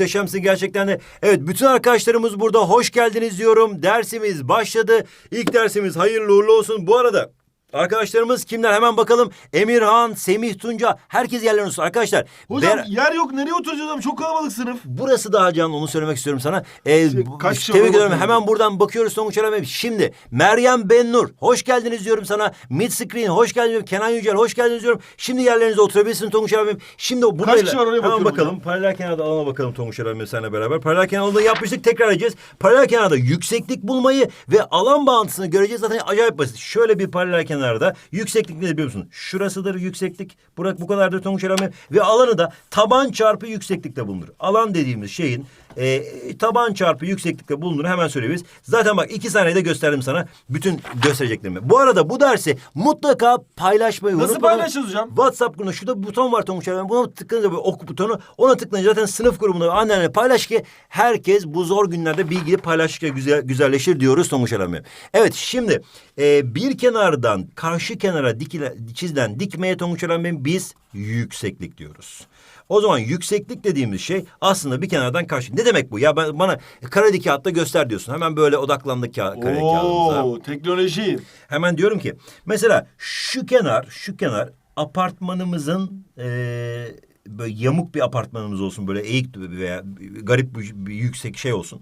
muhteşemsin gerçekten de. Evet bütün arkadaşlarımız burada hoş geldiniz diyorum. Dersimiz başladı. İlk dersimiz hayırlı uğurlu olsun. Bu arada arkadaşlarımız kimler hemen bakalım. Emirhan, Semih Tunca herkes yerlerine olsun. Arkadaşlar Hocam ber- yer yok nereye oturacağız hocam? Çok kalabalık sınıf. Burası daha canlı onu söylemek istiyorum sana. Ee, Şey, bu- kaç kişi tebrik var ediyorum. bakalım. Hemen buradan bakıyoruz Tonguç Aramay. Şimdi Meryem Bennur hoş geldiniz diyorum sana. Mid Screen hoş geldiniz diyorum. Kenan Yücel hoş geldiniz diyorum. Şimdi yerlerinize oturabilirsiniz Tonguç Aramay. Şimdi o burayla kişi var oraya hemen bakıyorum bakalım. hocam. Paralel kenarda alana bakalım Tonguç Aramay seninle beraber. Paralel kenarda yapmıştık tekrar edeceğiz. Paralel kenarda yükseklik bulmayı ve alan bağıntısını göreceğiz. Zaten acayip basit. Şöyle bir paralel kenarda yükseklik nedir biliyor musun? Şurasıdır yükseklik. Burak bu kadardır Tonguç Aramay. Ve alanı da taban çarpı yükseklikte bulunur. Alan dediğimiz şeyin e, taban çarpı yükseklikte bulunur. Hemen söyleyebiliriz. Zaten bak iki saniyede gösterdim sana bütün göstereceklerimi. Bu arada bu dersi mutlaka paylaşmayı Nasıl unutmayın. paylaşacağız hocam? WhatsApp grubunda şurada buton var Tonguç Aramay. Buna tıklayınca böyle ok butonu. Ona tıklayınca zaten sınıf grubunda annenle paylaş ki herkes bu zor günlerde bilgiyi paylaştıkça güzel, güzelleşir diyoruz Tonguç Aramay. Evet şimdi e, bir kenardan karşı kenara dikile, çizilen dikmeye Tonguç Aramay biz yükseklik diyoruz. O zaman yükseklik dediğimiz şey aslında bir kenardan karşı. Ne demek bu? Ya ben, bana kare kağıtta göster diyorsun. Hemen böyle odaklandık ka kare kağıdımıza. Oo teknoloji. Hemen diyorum ki mesela şu kenar şu kenar apartmanımızın eee, böyle yamuk bir apartmanımız olsun böyle eğik veya garip bir, bir yüksek şey olsun.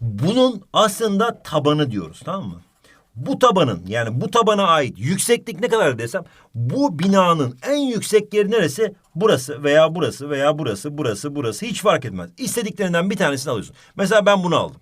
Bunun aslında tabanı diyoruz tamam mı? Bu tabanın yani bu tabana ait yükseklik ne kadar desem bu binanın en yüksek yeri neresi? Burası veya burası veya burası burası burası hiç fark etmez. İstediklerinden bir tanesini alıyorsun. Mesela ben bunu aldım.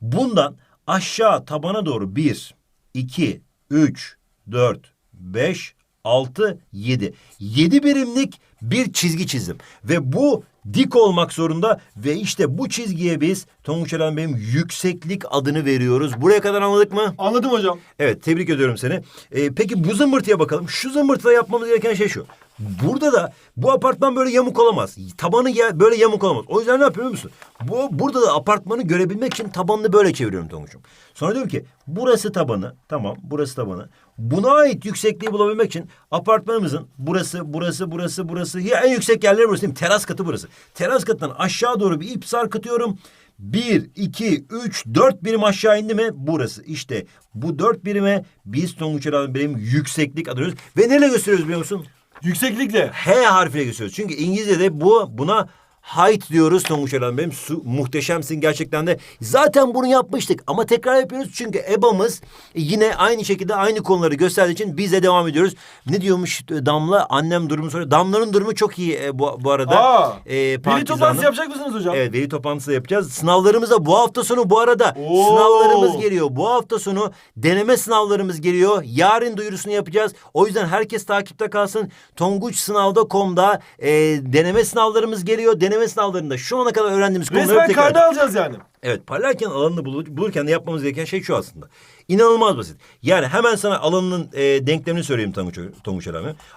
Bundan aşağı tabana doğru bir, iki, üç, dört, beş, altı, yedi. Yedi birimlik bir çizgi çizdim. Ve bu dik olmak zorunda ve işte bu çizgiye biz Tonguç Eren benim yükseklik adını veriyoruz. Buraya kadar anladık mı? Anladım hocam. Evet tebrik ediyorum seni. Ee, peki bu zımbırtıya bakalım. Şu zımbırtıda yapmamız gereken şey şu. Burada da bu apartman böyle yamuk olamaz. Tabanı ya- böyle yamuk olamaz. O yüzden ne yapıyorum musun? Bu, burada da apartmanı görebilmek için tabanını böyle çeviriyorum Tonguç'um. Sonra diyorum ki burası tabanı. Tamam burası tabanı. Buna ait yüksekliği bulabilmek için apartmanımızın burası, burası, burası, burası. Ya en yüksek yerleri burası değil mi? Teras katı burası. Teras katından aşağı doğru bir ip sarkıtıyorum. Bir, iki, üç, dört birim aşağı indi mi burası. İşte bu dört birime biz Tonguç Eral'ın benim yükseklik adıyoruz. Ve neyle gösteriyoruz biliyor musun? Yükseklikle. H harfiyle gösteriyoruz. Çünkü İngilizce'de bu buna height diyoruz Tonguç Eral'ın benim. Su, muhteşemsin gerçekten de. Zaten bunu yapmıştık ama tekrar yapıyoruz. Çünkü EBA'mız yine aynı şekilde aynı konuları gösterdiği için biz de devam ediyoruz. Ne diyormuş Damla? Annem durumu soruyor. Damla'nın durumu çok iyi e, bu, bu arada. Aa, E, Veli toplantısı yapacak mısınız hocam? Evet veli toplantısı yapacağız. Sınavlarımız da bu hafta sonu bu arada Oo. sınavlarımız geliyor. Bu hafta sonu deneme sınavlarımız geliyor. Yarın duyurusunu yapacağız. O yüzden herkes takipte kalsın. Tonguçsınavda.com'da e, deneme sınavlarımız geliyor. Deneme sınavlarında şu ana kadar öğrendiğimiz konuları Resmen tekrar... kayda alacağız yani. Evet parlarken alanını bulu- bulurken de yapmamız gereken şey şu aslında. İnanılmaz basit. Yani hemen sana alanının e, denklemini söyleyeyim Tonguç, Tonguç.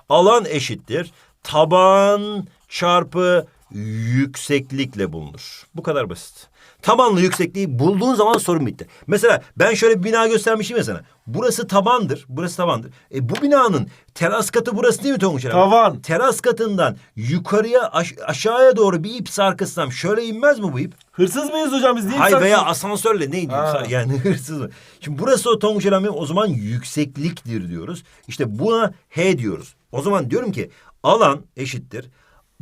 Alan eşittir. Taban çarpı yükseklikle bulunur. Bu kadar basit. Tabanlı yüksekliği bulduğun zaman sorun bitti. Mesela ben şöyle bir bina göstermişim ya sana. Burası tabandır. Burası tabandır. E, bu binanın teras katı burası değil mi Tonguç Elami? Tavan. Teras katından yukarıya aş- aşağıya doğru bir ip sarkıtsam şöyle inmez mi bu ip? Hırsız mıyız hocam biz? Niye Hayır saklıyoruz? veya asansörle neydi? Ha. Yani hırsız mı? Şimdi burası o Tonguç Elami o zaman yüksekliktir diyoruz. İşte buna H diyoruz. O zaman diyorum ki alan eşittir.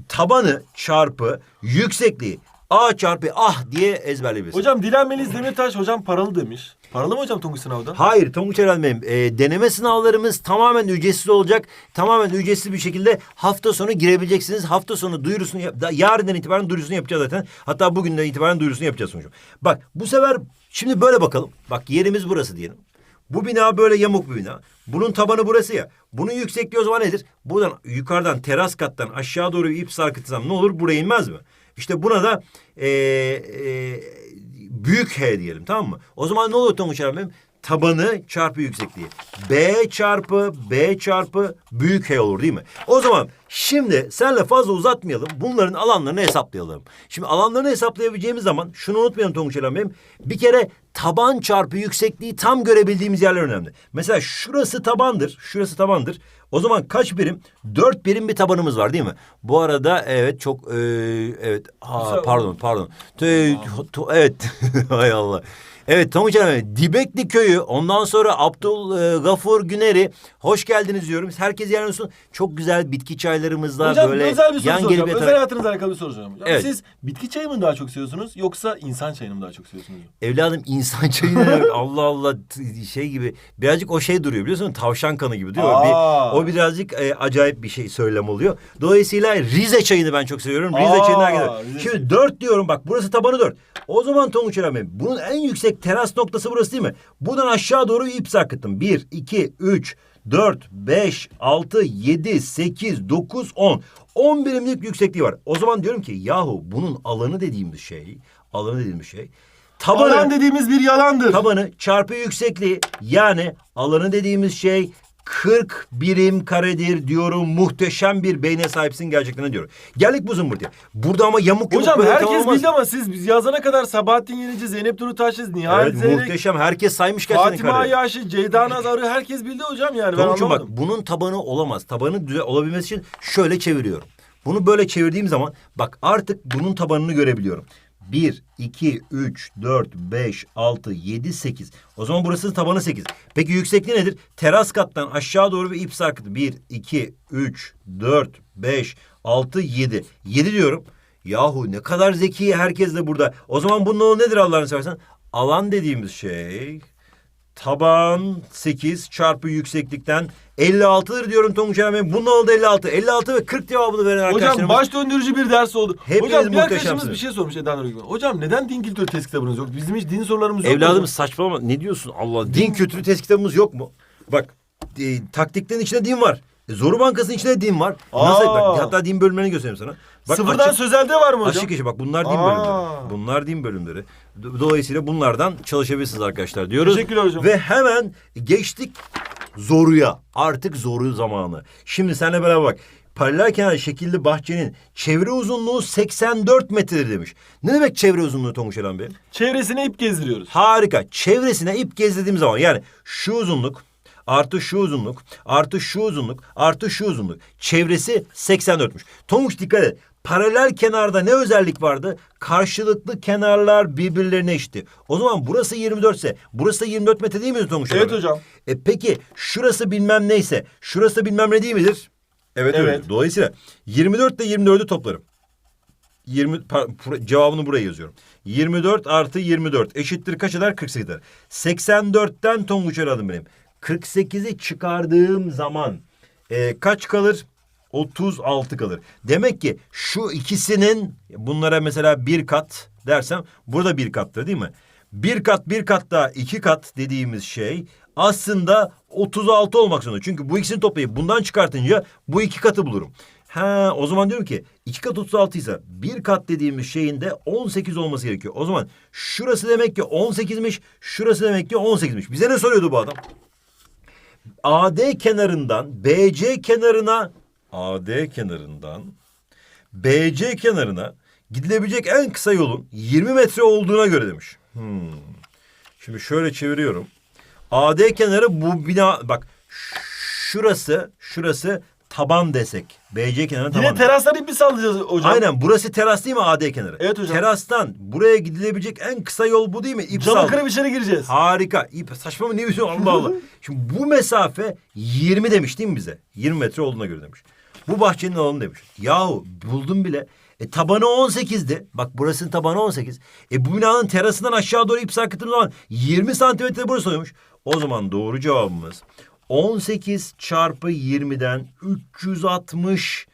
Tabanı çarpı yüksekliği. A çarpı ah diye ezberleyebilirsin. Hocam Dilan Melis Demirtaş hocam paralı demiş. Paralı mı hocam Tonguç sınavda? Hayır Tonguç Eren benim. e, deneme sınavlarımız tamamen ücretsiz olacak. Tamamen ücretsiz bir şekilde hafta sonu girebileceksiniz. Hafta sonu duyurusunu yap, da, yarından itibaren duyurusunu yapacağız zaten. Hatta bugünden itibaren duyurusunu yapacağız sonuçta. Bak bu sefer şimdi böyle bakalım. Bak yerimiz burası diyelim. Bu bina böyle yamuk bir bina. Bunun tabanı burası ya. Bunun yüksekliği o zaman nedir? Buradan yukarıdan teras kattan aşağı doğru bir ip sarkıtsam ne olur? Buraya inmez mi? İşte buna da e, e, büyük H diyelim tamam mı? O zaman ne olur Tonguç abi benim? Tabanı çarpı yüksekliği. B çarpı B çarpı büyük H olur değil mi? O zaman Şimdi senle fazla uzatmayalım. Bunların alanlarını hesaplayalım. Şimdi alanlarını hesaplayabileceğimiz zaman şunu unutmayalım Tonguç Eren Bey'im. Bir kere taban çarpı yüksekliği tam görebildiğimiz yerler önemli. Mesela şurası tabandır. Şurası tabandır. O zaman kaç birim? Dört birim bir tabanımız var değil mi? Bu arada evet çok e, evet ha, pardon pardon. Tö- to- evet hay Allah. Evet Eren Bey, Dibekli Köyü ondan sonra Abdul e, Gafur Güner'i hoş geldiniz diyorum. Herkes yer olsun. Çok güzel bitki çaylarımızla Hocam böyle özel bir soru yan soracağım. gelip Özel hayatınızla alakalı bir soru soracağım. hocam. Evet. Siz bitki çayı mı daha çok seviyorsunuz yoksa insan çayını mı daha çok seviyorsunuz? Evladım insan çayı ne demek? Allah Allah şey gibi birazcık o şey duruyor biliyorsun tavşan kanı gibi diyor. Bir, o birazcık e, acayip bir şey söylem oluyor. Dolayısıyla Rize çayını ben çok seviyorum. Rize Aa, çayına gidiyorum. Rize Şimdi dört diyorum bak burası tabanı dört. O zaman Tonguç Bey bunun en yüksek teras noktası burası değil mi? Buradan aşağı doğru ip sarkıttım. Bir, iki, üç, dört, beş, altı, yedi, sekiz, dokuz, on. On birimlik yüksekliği var. O zaman diyorum ki yahu bunun alanı dediğimiz şey, alanı dediğimiz şey tabanı Alan dediğimiz bir yalandır. tabanı çarpı yüksekliği yani alanı dediğimiz şey 40 birim karedir diyorum. Muhteşem bir beyne sahipsin gerçekten diyorum. Geldik bu zımbırtıya. Burada ama yamuk yamuk Hocam böyle herkes tamam olmaz. bildi ama siz biz yazana kadar Sabahattin Yenici, Zeynep Durutaş'ız, Nihal Evet Zeyrek, muhteşem. Herkes saymış gerçekten Fatima kareyi. Yaşı, Ceyda Nazarı herkes bildi hocam yani ben Tonguç'um bak anlamadım. bunun tabanı olamaz. Tabanı düze olabilmesi için şöyle çeviriyorum. Bunu böyle çevirdiğim zaman bak artık bunun tabanını görebiliyorum. 1, 2, 3, 4, 5, 6, 7, 8. O zaman burası tabanı 8. Peki yüksekliği nedir? Teras kattan aşağı doğru bir ip sarkıtı. 1, 2, 3, 4, 5, 6, 7. 7 diyorum. Yahu ne kadar zeki herkes de burada. O zaman bunun alanı nedir Allah'ını seversen? Alan dediğimiz şey taban 8 çarpı yükseklikten 56'dır diyorum Tonguç Bey. Bunun da 56. 56 ve 40 cevabını veren Hocam arkadaşlarımız. baş döndürücü bir ders oldu. Hepiniz hocam bir arkadaşımız bir şey sormuş Eda Nurgül. Hocam neden din kültürü test kitabınız yok? Bizim hiç din sorularımız yok. Evladım hocam? saçmalama. Ne diyorsun Allah? Din kültürü test kitabımız yok mu? Bak e, taktiklerin içinde din var. E, Zoru Bankası'nın içinde din var. Nasıl? Aa. Bak, hatta din bölümlerini göstereyim sana. Bak, Sıfırdan açık- sözelde var mı hocam? Açık işi bak bunlar din Aa. bölümleri. Bunlar din bölümleri. Do- Dolayısıyla bunlardan çalışabilirsiniz arkadaşlar diyoruz. Teşekkürler hocam. Ve hemen geçtik zoruya. Artık zoru zamanı. Şimdi seninle beraber bak. Paralel kenar şekilli bahçenin çevre uzunluğu 84 metredir demiş. Ne demek çevre uzunluğu Tonguç Eren Bey? Çevresine ip gezdiriyoruz. Harika. Çevresine ip gezdirdiğim zaman yani şu uzunluk artı şu uzunluk artı şu uzunluk artı şu uzunluk. Çevresi 84'müş. Tonguç dikkat et. Paralel kenarda ne özellik vardı? Karşılıklı kenarlar birbirlerine eşitti. O zaman burası 24 ise burası da 24 metre değil midir Tonguç? Evet abi? hocam. E peki şurası bilmem neyse şurası bilmem ne değil midir? Evet, Evet. öyle. Dolayısıyla 24 ile 24'ü toplarım. 20 par- pur- cevabını buraya yazıyorum. 24 artı 24 eşittir kaç eder? 48 eder. 84'ten Tonguç aradım benim. 48'i çıkardığım zaman e, kaç kalır? 36 kalır. Demek ki şu ikisinin bunlara mesela bir kat dersem burada bir kattır değil mi? Bir kat bir kat daha iki kat dediğimiz şey aslında 36 olmak zorunda. Çünkü bu ikisini toplayıp bundan çıkartınca bu iki katı bulurum. Ha o zaman diyorum ki iki kat 36 ise bir kat dediğimiz şeyin de 18 olması gerekiyor. O zaman şurası demek ki 18'miş, şurası demek ki 18'miş. Bize ne soruyordu bu adam? AD kenarından BC kenarına AD kenarından BC kenarına gidilebilecek en kısa yolun 20 metre olduğuna göre demiş. Hmm. Şimdi şöyle çeviriyorum. AD kenarı bu bina bak şurası şurası taban desek. BC kenarı taban. Yine terastan ip mi sallayacağız hocam? Aynen burası teras değil mi AD kenarı? Evet hocam. Terastan buraya gidilebilecek en kısa yol bu değil mi? İp Camı kırıp içeri gireceğiz. Harika. İyi, saçma mı ne diyorsun Allah Allah. Şimdi bu mesafe 20 demiş değil mi bize? 20 metre olduğuna göre demiş. Bu bahçenin alanı demiş. Yahu buldum bile. E tabanı 18'di. Bak burasının tabanı 18. E bu binanın terasından aşağı doğru ip sarkıttığım zaman 20 santimetre burası oluyormuş. O zaman doğru cevabımız 18 çarpı 20'den 360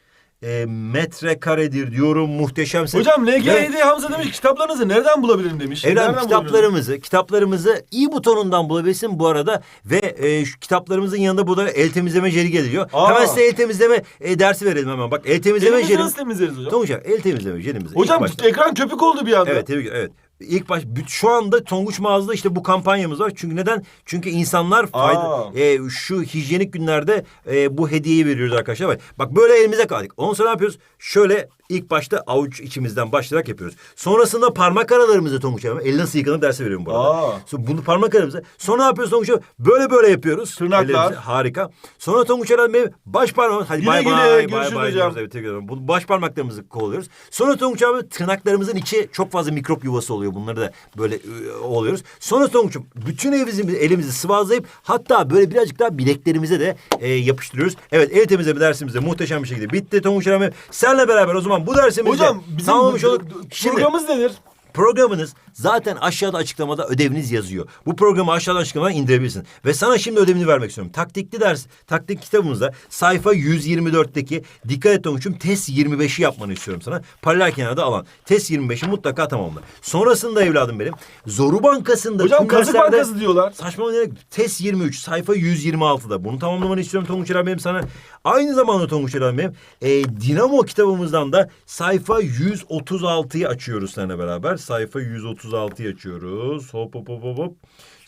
e, metrekaredir diyorum. Muhteşemsin. Hocam LGD Hamza demiş kitaplarınızı nereden bulabilirim demiş. Nereden bulabilirim? kitaplarımızı, kitaplarımızı i butonundan bulabilirsin bu arada ve e, şu kitaplarımızın yanında burada el temizleme jeli geliyor. Aa. Hemen size el temizleme e, dersi verelim hemen. Bak el temizleme jeli. nasıl temizleriz hocam? Tamam hocam el temizleme jelimizi. Hocam ekran köpük oldu bir anda. Evet evet. İlk baş şu anda Tonguç mağazada işte bu kampanyamız var. Çünkü neden? Çünkü insanlar fayda e, şu hijyenik günlerde e, bu hediyeyi veriyoruz arkadaşlar. Bak, bak böyle elimize kaldık. Ondan sonra ne yapıyoruz? Şöyle ilk başta avuç içimizden başlayarak yapıyoruz. Sonrasında parmak aralarımızı Tonguç abi. El nasıl yıkanır dersi veriyorum bu arada. Aa. Sonra bunu parmak aramıza. Sonra ne yapıyoruz Tonguç abi? Böyle böyle yapıyoruz. Tırnaklar. Ellerimizi. Harika. Sonra Tonguç abi benim baş parmağımız. Hadi bay bay bay bay diyoruz. Evet, tekrar. Bu baş parmaklarımızı kolluyoruz. Sonra Tonguç abi tırnaklarımızın içi çok fazla mikrop yuvası oluyor. Bunları da böyle e, oluyoruz. Sonra Tonguç'um bütün evimizi, elimizi sıvazlayıp hatta böyle birazcık daha bileklerimize de e, yapıştırıyoruz. Evet el temizleme dersimiz de muhteşem bir şekilde bitti Tonguç abi. Senle beraber o zaman bu dersimizde Hocam bizim tamamlamış olduk. Şimdi programımız nedir? Programınız zaten aşağıda açıklamada ödeviniz yazıyor. Bu programı aşağıdan açıklamadan indirebilirsin. Ve sana şimdi ödevini vermek istiyorum. Taktikli ders, taktik kitabımızda sayfa 124'teki dikkat et Tonguç'um test 25'i yapmanı istiyorum sana. Paralel kenarda alan. Test 25'i mutlaka tamamla. Sonrasında evladım benim Zoru Bankası'nda Hocam tüm kazık derslerde- bankası diyorlar. Saçmalama ne? Test 23 sayfa 126'da. Bunu tamamlamanı istiyorum Tonguç Eren benim sana. Aynı zamanda Tonguç Eren benim. E, Dinamo kitabımızdan da sayfa 136'yı açıyoruz seninle beraber. Sayfa 136'yı açıyoruz. Hop hop hop hop.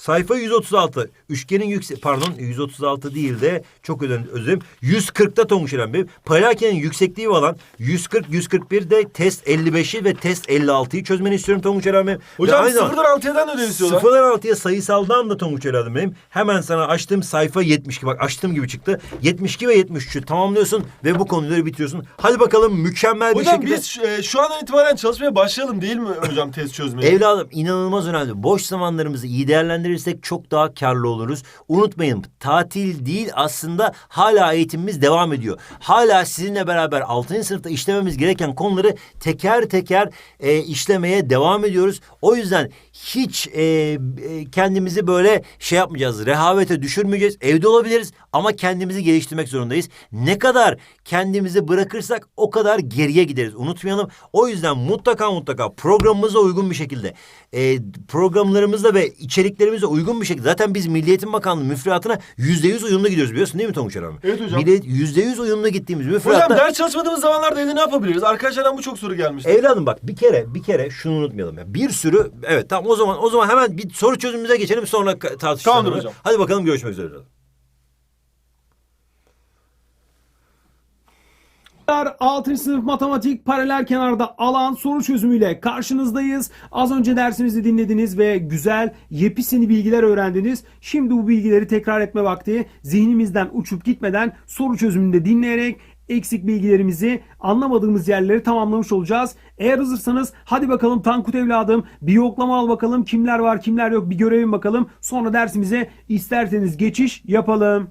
Sayfa 136. Üçgenin yüksek pardon 136 değil de çok özür dilerim. 140'ta Tonguç Eren benim. Palakenin yüksekliği olan 140 141 de test 55'i ve test 56'yı çözmeni istiyorum Tonguç benim. Ve Hocam sıfırdan altıyadan ödev istiyorlar. Sıfırdan altıya sayısaldan da Tonguç evladım benim. Hemen sana açtığım sayfa 72. Bak açtığım gibi çıktı. 72 ve 73'ü tamamlıyorsun ve bu konuları bitiriyorsun. Hadi bakalım mükemmel bir Hocam şekilde. biz e, şu andan itibaren çalışmaya başlayalım değil mi hocam test çözmeye? Evladım inanılmaz önemli. Boş zamanlarımızı iyi değerlendirirsek çok daha karlı oluruz. Unutmayın tatil değil aslında hala eğitimimiz devam ediyor. Hala sizinle beraber 6. sınıfta işlememiz gereken konuları teker teker e, işlemeye devam ediyoruz. O yüzden hiç e, e, kendimizi böyle şey yapmayacağız. Rehavete düşürmeyeceğiz. Evde olabiliriz ama kendimizi geliştirmek zorundayız. Ne kadar kendimizi bırakırsak o kadar geriye gideriz. Unutmayalım. O yüzden mutlaka mutlaka programımıza uygun bir şekilde e, programlarımızla ve içeriklerimizle uygun bir şekilde zaten biz Milli Eğitim Bakanlığı müfredatına yüzde yüz uyumlu gidiyoruz biliyorsun değil mi Tonguç Eren? Evet hocam. Yüzde yüz uyumlu gittiğimiz Hocam müfredatta ders çalışmadığımız zamanlarda evde ne yapabiliriz? Arkadaşlardan bu çok soru gelmişti. Evladım bak bir kere bir kere şunu unutmayalım ya. Bir sürü evet tamam o zaman o zaman hemen bir soru çözümümüze geçelim sonra tartışalım. Tamamdır hocam. Hadi bakalım görüşmek üzere. 6. sınıf matematik paralel kenarda alan soru çözümüyle karşınızdayız. Az önce dersimizi dinlediniz ve güzel yepyeni bilgiler öğrendiniz. Şimdi bu bilgileri tekrar etme vakti. Zihnimizden uçup gitmeden soru çözümünde dinleyerek eksik bilgilerimizi anlamadığımız yerleri tamamlamış olacağız. Eğer hazırsanız hadi bakalım Tankut evladım bir yoklama al bakalım kimler var kimler yok bir görelim bakalım. Sonra dersimize isterseniz geçiş yapalım.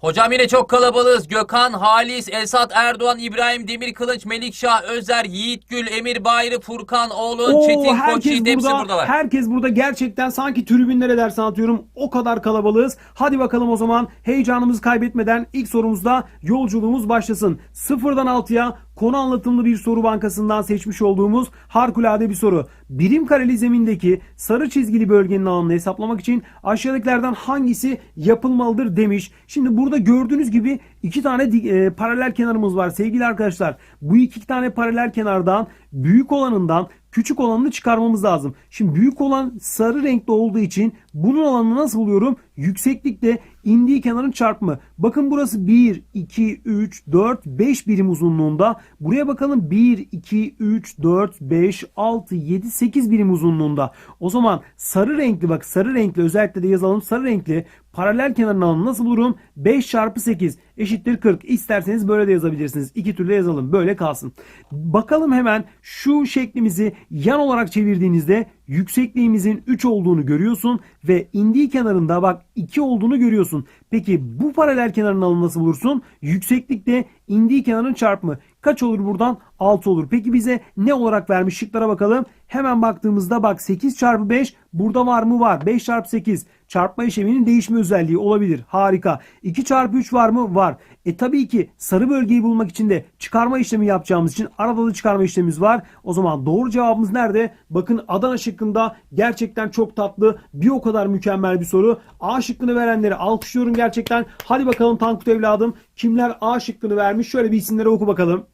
Hocam yine çok kalabalığız. Gökhan, Halis, Esat, Erdoğan, İbrahim, Demirkılıç, Melikşah, Özer, Yiğitgül, Emir Bayırı, Furkan, Oğlun, Oo, Çetin, Koçyiğit hepsi burada, buradalar. Herkes burada gerçekten sanki tribünlere ders anlatıyorum. O kadar kalabalığız. Hadi bakalım o zaman heyecanımızı kaybetmeden ilk sorumuzda yolculuğumuz başlasın. Sıfırdan altıya konu anlatımlı bir soru bankasından seçmiş olduğumuz harikulade bir soru. Birim kareli zemindeki sarı çizgili bölgenin alanını hesaplamak için aşağıdakilerden hangisi yapılmalıdır demiş. Şimdi burada gördüğünüz gibi iki tane e, paralel kenarımız var sevgili arkadaşlar. Bu iki tane paralel kenardan büyük olanından küçük olanını çıkarmamız lazım. Şimdi büyük olan sarı renkli olduğu için bunun alanını nasıl buluyorum? Yükseklikle indiği kenarın çarpımı. Bakın burası 1, 2, 3, 4, 5 birim uzunluğunda. Buraya bakalım 1, 2, 3, 4, 5, 6, 7, 8 birim uzunluğunda. O zaman sarı renkli bak sarı renkli özellikle de yazalım sarı renkli paralel kenarın alanını nasıl bulurum? 5 çarpı 8 eşittir 40. İsterseniz böyle de yazabilirsiniz. İki türlü yazalım. Böyle kalsın. Bakalım hemen şu şeklimizi yan olarak çevirdiğinizde yüksekliğimizin 3 olduğunu görüyorsun ve indiği kenarında bak 2 olduğunu görüyorsun. Peki bu paralel kenarın alanını nasıl bulursun? Yükseklikle indiği kenarın çarpımı. Kaç olur buradan? 6 olur. Peki bize ne olarak vermiş? Şıklara bakalım. Hemen baktığımızda bak 8 çarpı 5 burada var mı? Var. 5 çarpı 8 çarpma işleminin değişme özelliği olabilir. Harika. 2 çarpı 3 var mı? Var. E tabii ki sarı bölgeyi bulmak için de çıkarma işlemi yapacağımız için arada da çıkarma işlemimiz var. O zaman doğru cevabımız nerede? Bakın Adana şıkkında gerçekten çok tatlı bir o kadar mükemmel bir soru. A şıkkını verenleri alkışlıyorum gerçekten. Hadi bakalım Tankut evladım kimler A şıkkını vermiş? Şöyle bir isimleri oku bakalım.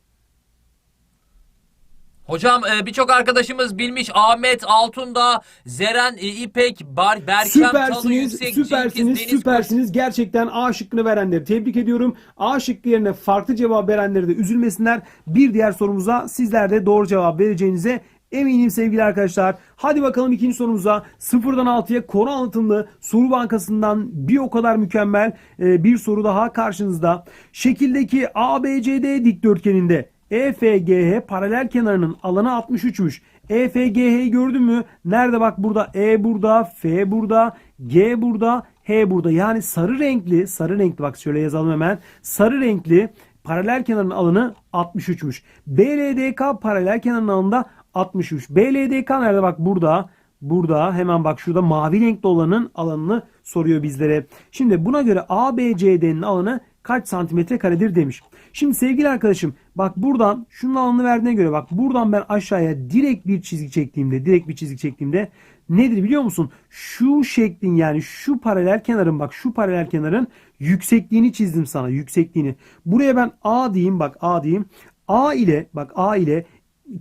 Hocam e, birçok arkadaşımız bilmiş Ahmet Altundağ, Zeren e, İpek, Bar Berkem Süpersiniz, Yüksek, süpersiniz, Cengiz Deniz süpersiniz. Gerçekten A şıkkını verenleri tebrik ediyorum. A şıkkı yerine farklı cevap verenleri de üzülmesinler. Bir diğer sorumuza sizler de doğru cevap vereceğinize eminim sevgili arkadaşlar. Hadi bakalım ikinci sorumuza. Sıfırdan altıya konu anlatımlı soru bankasından bir o kadar mükemmel e, bir soru daha karşınızda. Şekildeki ABCD dikdörtgeninde EFGH paralel kenarının alanı 63'müş. EFGH'yi gördün mü? Nerede bak burada E burada, F burada, G burada, H burada. Yani sarı renkli, sarı renkli bak şöyle yazalım hemen. Sarı renkli paralel kenarın alanı 63'müş. BLDK paralel kenarın alanında 63. BLDK nerede bak burada. Burada hemen bak şurada mavi renkli olanın alanını soruyor bizlere. Şimdi buna göre ABCD'nin alanı kaç santimetre karedir demiş. Şimdi sevgili arkadaşım bak buradan şunun alanını verdiğine göre bak buradan ben aşağıya direkt bir çizgi çektiğimde direkt bir çizgi çektiğimde nedir biliyor musun? Şu şeklin yani şu paralel kenarın bak şu paralel kenarın yüksekliğini çizdim sana yüksekliğini. Buraya ben A diyeyim bak A diyeyim. A ile bak A ile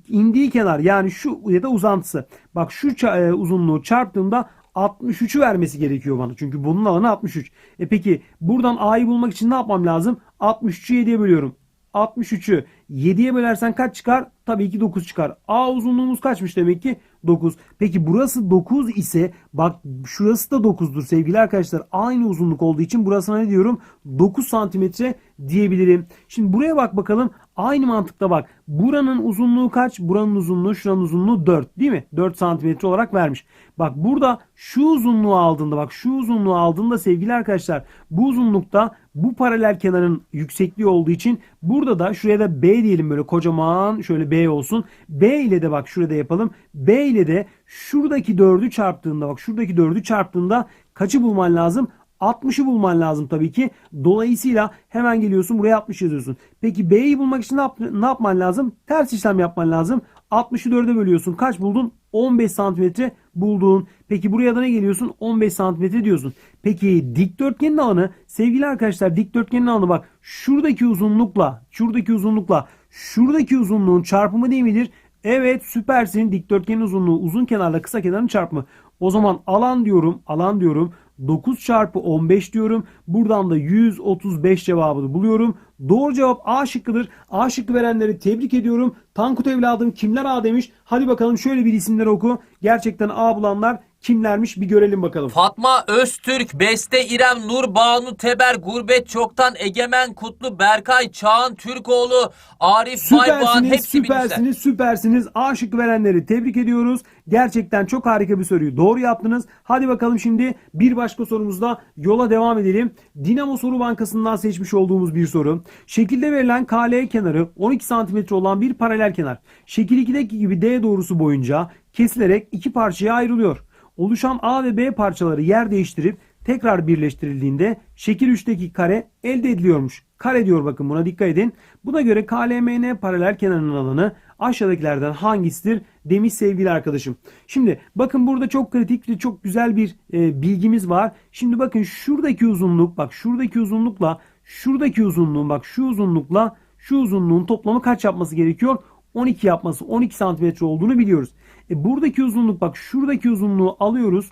indiği kenar yani şu ya da uzantısı. Bak şu e, uzunluğu çarptığımda 63'ü vermesi gerekiyor bana. Çünkü bunun alanı 63. E peki buradan A'yı bulmak için ne yapmam lazım? 63'ü 7'ye bölüyorum. 63'ü 7'ye bölersen kaç çıkar? Tabii ki 9 çıkar. A uzunluğumuz kaçmış demek ki? 9. Peki burası 9 ise bak şurası da 9'dur sevgili arkadaşlar. Aynı uzunluk olduğu için burasına ne diyorum? 9 santimetre diyebilirim. Şimdi buraya bak bakalım. Aynı mantıkla bak. Buranın uzunluğu kaç? Buranın uzunluğu şuranın uzunluğu 4 değil mi? 4 santimetre olarak vermiş. Bak burada şu uzunluğu aldığında bak şu uzunluğu aldığında sevgili arkadaşlar bu uzunlukta bu paralel kenarın yüksekliği olduğu için burada da şuraya da B diyelim böyle kocaman şöyle B olsun. B ile de bak şurada yapalım. B ile de şuradaki 4'ü çarptığında bak şuradaki 4'ü çarptığında kaçı bulman lazım? 60'ı bulman lazım tabii ki. Dolayısıyla hemen geliyorsun buraya 60 yazıyorsun. Peki B'yi bulmak için ne, yap- ne yapman lazım? Ters işlem yapman lazım. 60'ı 4'e bölüyorsun. Kaç buldun? 15 santimetre buldun. Peki buraya da ne geliyorsun? 15 santimetre diyorsun. Peki dikdörtgenin alanı sevgili arkadaşlar dikdörtgenin alanı bak şuradaki uzunlukla şuradaki uzunlukla şuradaki uzunluğun çarpımı değil midir? Evet süpersin. Dikdörtgenin uzunluğu uzun kenarla kısa kenarın çarpımı. O zaman alan diyorum. Alan diyorum. 9 çarpı 15 diyorum. Buradan da 135 cevabını buluyorum. Doğru cevap A şıkkıdır. A şıkkı verenleri tebrik ediyorum. Tankut evladım kimler A demiş. Hadi bakalım şöyle bir isimleri oku. Gerçekten A bulanlar kimlermiş bir görelim bakalım. Fatma Öztürk, Beste İrem, Nur Banu Teber, Gurbet Çoktan, Egemen Kutlu, Berkay Çağan Türkoğlu, Arif Bayboğan Süpersiniz, hepsi bilimsel. süpersiniz, süpersiniz. A şıkkı verenleri tebrik ediyoruz. Gerçekten çok harika bir soruyu doğru yaptınız. Hadi bakalım şimdi bir başka sorumuzla yola devam edelim. Dinamo Soru Bankası'ndan seçmiş olduğumuz bir soru. Şekilde verilen KL kenarı 12 cm olan bir paralel kenar. Şekil 2'deki gibi D doğrusu boyunca kesilerek iki parçaya ayrılıyor. Oluşan A ve B parçaları yer değiştirip tekrar birleştirildiğinde şekil 3'teki kare elde ediliyormuş. Kare diyor bakın buna dikkat edin. Buna göre KLMN paralel kenarının alanı aşağıdakilerden hangisidir demiş sevgili arkadaşım. Şimdi bakın burada çok kritik ve çok güzel bir e, bilgimiz var. Şimdi bakın şuradaki uzunluk bak şuradaki uzunlukla şuradaki uzunluğun bak şu uzunlukla şu uzunluğun toplamı kaç yapması gerekiyor? 12 yapması 12 santimetre olduğunu biliyoruz. E buradaki uzunluk bak şuradaki uzunluğu alıyoruz.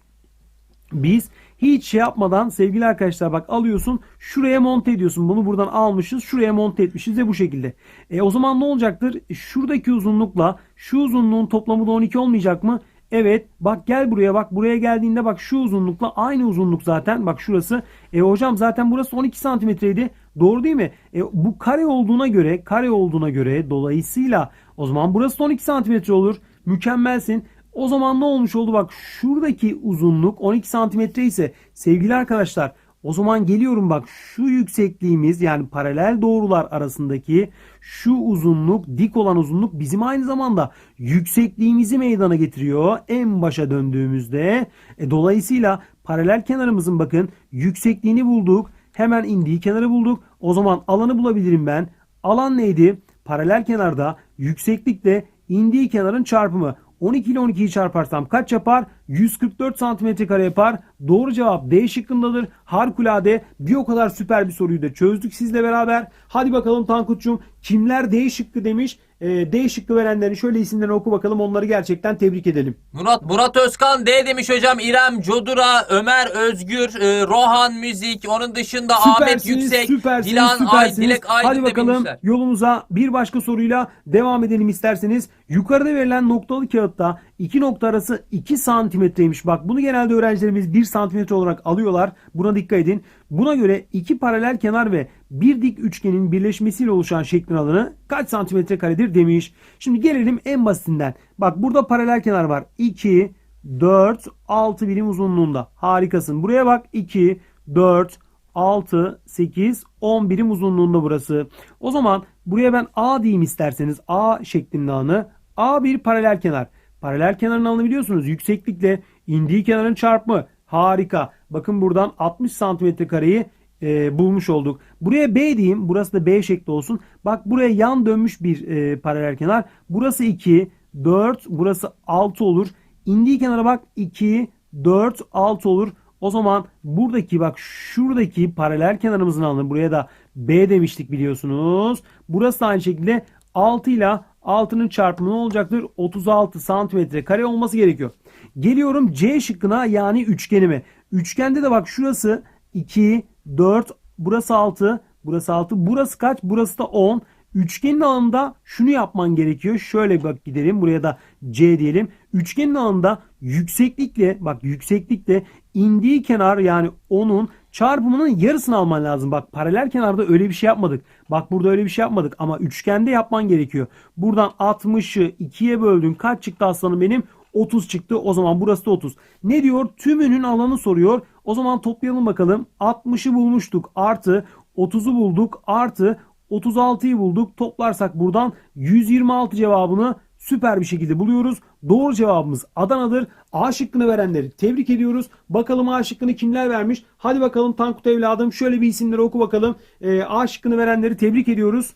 Biz hiç şey yapmadan sevgili arkadaşlar bak alıyorsun şuraya monte ediyorsun. Bunu buradan almışız şuraya monte etmişiz de bu şekilde. E o zaman ne olacaktır? E, şuradaki uzunlukla şu uzunluğun toplamı da 12 olmayacak mı? Evet bak gel buraya bak buraya geldiğinde bak şu uzunlukla aynı uzunluk zaten bak şurası. E hocam zaten burası 12 santimetreydi. Doğru değil mi? E, bu kare olduğuna göre kare olduğuna göre dolayısıyla o zaman burası da 12 santimetre olur. Mükemmelsin. O zaman ne olmuş oldu bak şuradaki uzunluk 12 santimetre ise sevgili arkadaşlar o zaman geliyorum bak şu yüksekliğimiz yani paralel doğrular arasındaki şu uzunluk dik olan uzunluk bizim aynı zamanda yüksekliğimizi meydana getiriyor en başa döndüğümüzde. E, dolayısıyla paralel kenarımızın bakın yüksekliğini bulduk. Hemen indiği kenarı bulduk. O zaman alanı bulabilirim ben. Alan neydi? Paralel kenarda yükseklikle indiği kenarın çarpımı. 12 ile 12'yi çarparsam kaç yapar? 144 santimetre kare yapar. Doğru cevap D şıkkındadır. Harikulade bir o kadar süper bir soruyu da çözdük sizle beraber. Hadi bakalım Tankut'cum kimler D şıkkı demiş? E, D şıkkı verenlerin şöyle isimlerini oku bakalım. Onları gerçekten tebrik edelim. Murat Murat Özkan D demiş hocam. İrem Codura, Ömer Özgür, e, Rohan Müzik, onun dışında Ahmet Yüksek, süpersiniz, Dilan Ay, süpersiniz. Dilek Aydın Hadi da bakalım bilmişler. yolumuza bir başka soruyla devam edelim isterseniz. Yukarıda verilen noktalı kağıtta iki nokta arası 2 santimetreymiş. Bak bunu genelde öğrencilerimiz 1 santimetre olarak alıyorlar. Buna dikkat edin. Buna göre iki paralel kenar ve bir dik üçgenin birleşmesiyle oluşan şeklin alanı kaç santimetre karedir demiş. Şimdi gelelim en basitinden. Bak burada paralel kenar var. 2, 4, 6 birim uzunluğunda. Harikasın. Buraya bak 2, 4, 6, 8, 10 birim uzunluğunda burası. O zaman buraya ben A diyeyim isterseniz. A şeklinde alanı. A bir paralel kenar. Paralel kenarın alanı biliyorsunuz. Yükseklikle indiği kenarın çarpımı. Harika. Bakın buradan 60 santimetre kareyi e, bulmuş olduk. Buraya B diyeyim. Burası da B şekli olsun. Bak buraya yan dönmüş bir e, paralel kenar. Burası 2, 4, burası 6 olur. İndiği kenara bak 2, 4, 6 olur. O zaman buradaki bak şuradaki paralel kenarımızın alanı buraya da B demiştik biliyorsunuz. Burası da aynı şekilde 6 ile 6'nın çarpımı ne olacaktır? 36 santimetre kare olması gerekiyor. Geliyorum C şıkkına yani üçgenime. Üçgende de bak şurası 2, 4, burası 6, burası 6, burası kaç? Burası da 10. Üçgenin alanında şunu yapman gerekiyor. Şöyle bak gidelim. Buraya da C diyelim. Üçgenin alanında yükseklikle bak yükseklikle indiği kenar yani onun çarpımının yarısını alman lazım. Bak paralel kenarda öyle bir şey yapmadık. Bak burada öyle bir şey yapmadık ama üçgende yapman gerekiyor. Buradan 60'ı 2'ye böldün. Kaç çıktı aslanım benim? 30 çıktı. O zaman burası da 30. Ne diyor? Tümünün alanı soruyor. O zaman toplayalım bakalım. 60'ı bulmuştuk. Artı 30'u bulduk. Artı 36'yı bulduk. Toplarsak buradan 126 cevabını süper bir şekilde buluyoruz. Doğru cevabımız Adana'dır. A şıkkını verenleri tebrik ediyoruz. Bakalım A şıkkını kimler vermiş? Hadi bakalım Tankut evladım şöyle bir isimleri oku bakalım. Ee, A şıkkını verenleri tebrik ediyoruz.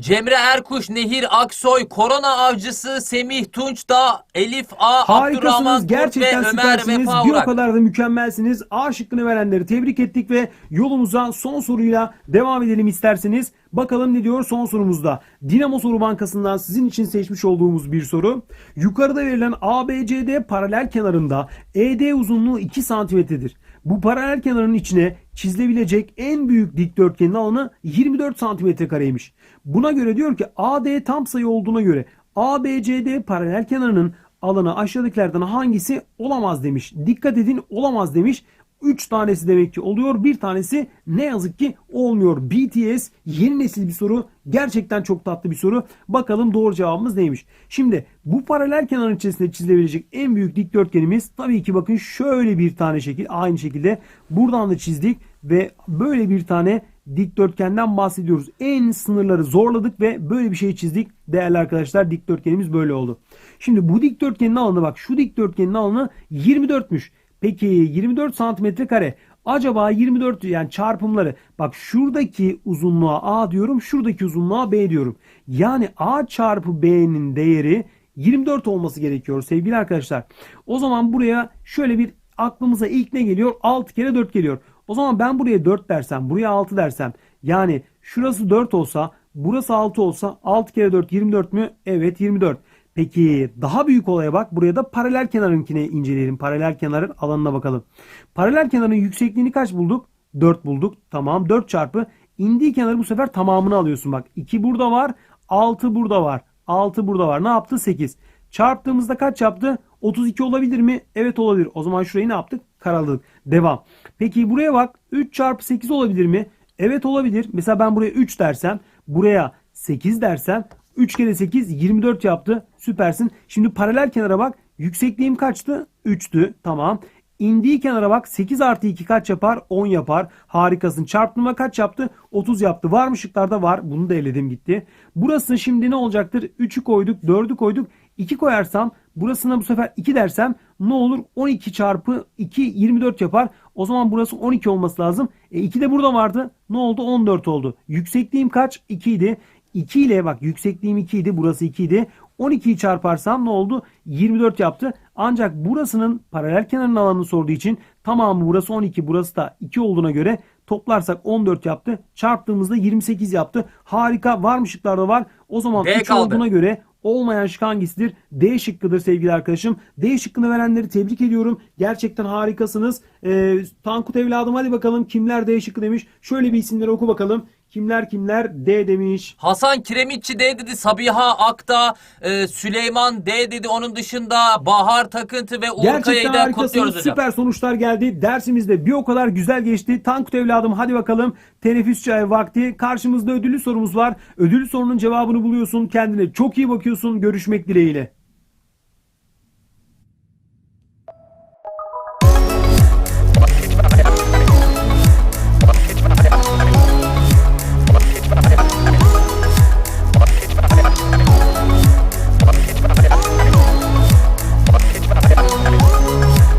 Cemre Erkuş, Nehir Aksoy, Korona Avcısı, Semih Tunç da, Elif A, Abdurrahman Harikasınız. Kurt Gerçekten ve Ömer süpersiniz. Vefa Bir o Urak. kadar da mükemmelsiniz. A şıkkını verenleri tebrik ettik ve yolumuza son soruyla devam edelim isterseniz. Bakalım ne diyor son sorumuzda. Dinamo Soru Bankası'ndan sizin için seçmiş olduğumuz bir soru. Yukarıda verilen ABCD paralel kenarında ED uzunluğu 2 santimetredir. Bu paralel kenarın içine çizilebilecek en büyük dikdörtgenin alanı 24 santimetre kareymiş. Buna göre diyor ki AD tam sayı olduğuna göre ABCD paralel kenarının alanı aşağıdakilerden hangisi olamaz demiş. Dikkat edin olamaz demiş. 3 tanesi demek ki oluyor. Bir tanesi ne yazık ki olmuyor. BTS yeni nesil bir soru. Gerçekten çok tatlı bir soru. Bakalım doğru cevabımız neymiş. Şimdi bu paralel kenarın içerisinde çizilebilecek en büyük dikdörtgenimiz tabii ki bakın şöyle bir tane şekil. Aynı şekilde buradan da çizdik ve böyle bir tane dikdörtgenden bahsediyoruz. En sınırları zorladık ve böyle bir şey çizdik. Değerli arkadaşlar dikdörtgenimiz böyle oldu. Şimdi bu dikdörtgenin alanı bak şu dikdörtgenin alanı 24'müş. Peki 24 santimetre kare. Acaba 24 yani çarpımları bak şuradaki uzunluğa A diyorum şuradaki uzunluğa B diyorum. Yani A çarpı B'nin değeri 24 olması gerekiyor sevgili arkadaşlar. O zaman buraya şöyle bir aklımıza ilk ne geliyor? 6 kere 4 geliyor. O zaman ben buraya 4 dersem buraya 6 dersem yani şurası 4 olsa burası 6 olsa 6 kere 4 24 mü? Evet 24. Peki daha büyük olaya bak. Buraya da paralel kenarınkine inceleyelim. Paralel kenarın alanına bakalım. Paralel kenarın yüksekliğini kaç bulduk? 4 bulduk. Tamam 4 çarpı. indiği kenarı bu sefer tamamını alıyorsun bak. 2 burada var. 6 burada var. 6 burada var. Ne yaptı? 8. Çarptığımızda kaç yaptı? 32 olabilir mi? Evet olabilir. O zaman şurayı ne yaptık? Karaladık. Devam. Peki buraya bak. 3 çarpı 8 olabilir mi? Evet olabilir. Mesela ben buraya 3 dersem. Buraya 8 dersem 3 kere 8 24 yaptı. Süpersin. Şimdi paralel kenara bak. Yüksekliğim kaçtı? 3'tü. Tamam. İndiği kenara bak 8 artı 2 kaç yapar? 10 yapar. Harikasın. Çarptığıma kaç yaptı? 30 yaptı. Var mı şıklarda? Var. Bunu da eledim gitti. Burası şimdi ne olacaktır? 3'ü koyduk. 4'ü koyduk. 2 koyarsam burasına bu sefer 2 dersem ne olur? 12 çarpı 2 24 yapar. O zaman burası 12 olması lazım. E 2 de burada vardı. Ne oldu? 14 oldu. Yüksekliğim kaç? 2 idi. 2 ile bak yüksekliğim 2 idi. Burası 2 idi. 12'yi çarparsam ne oldu? 24 yaptı. Ancak burasının paralel kenarın alanını sorduğu için tamamı burası 12 burası da 2 olduğuna göre toplarsak 14 yaptı. Çarptığımızda 28 yaptı. Harika var mı şıklarda var. O zaman D 3 kaldı. olduğuna göre olmayan şık hangisidir? D şıkkıdır sevgili arkadaşım. D şıkkını verenleri tebrik ediyorum. Gerçekten harikasınız. Ee, Tankut evladım hadi bakalım kimler D şıkkı demiş. Şöyle bir isimleri oku bakalım. Kimler kimler D demiş. Hasan Kiremitçi D dedi. Sabiha Akta, e, Süleyman D dedi. Onun dışında Bahar Takıntı ve Uğur Kaya'yı da kutluyoruz hocam. Süper sonuçlar geldi. Dersimizde bir o kadar güzel geçti. Tankut evladım hadi bakalım. Teneffüs çayı vakti. Karşımızda ödüllü sorumuz var. Ödüllü sorunun cevabını buluyorsun. Kendine çok iyi bakıyorsun. Görüşmek dileğiyle.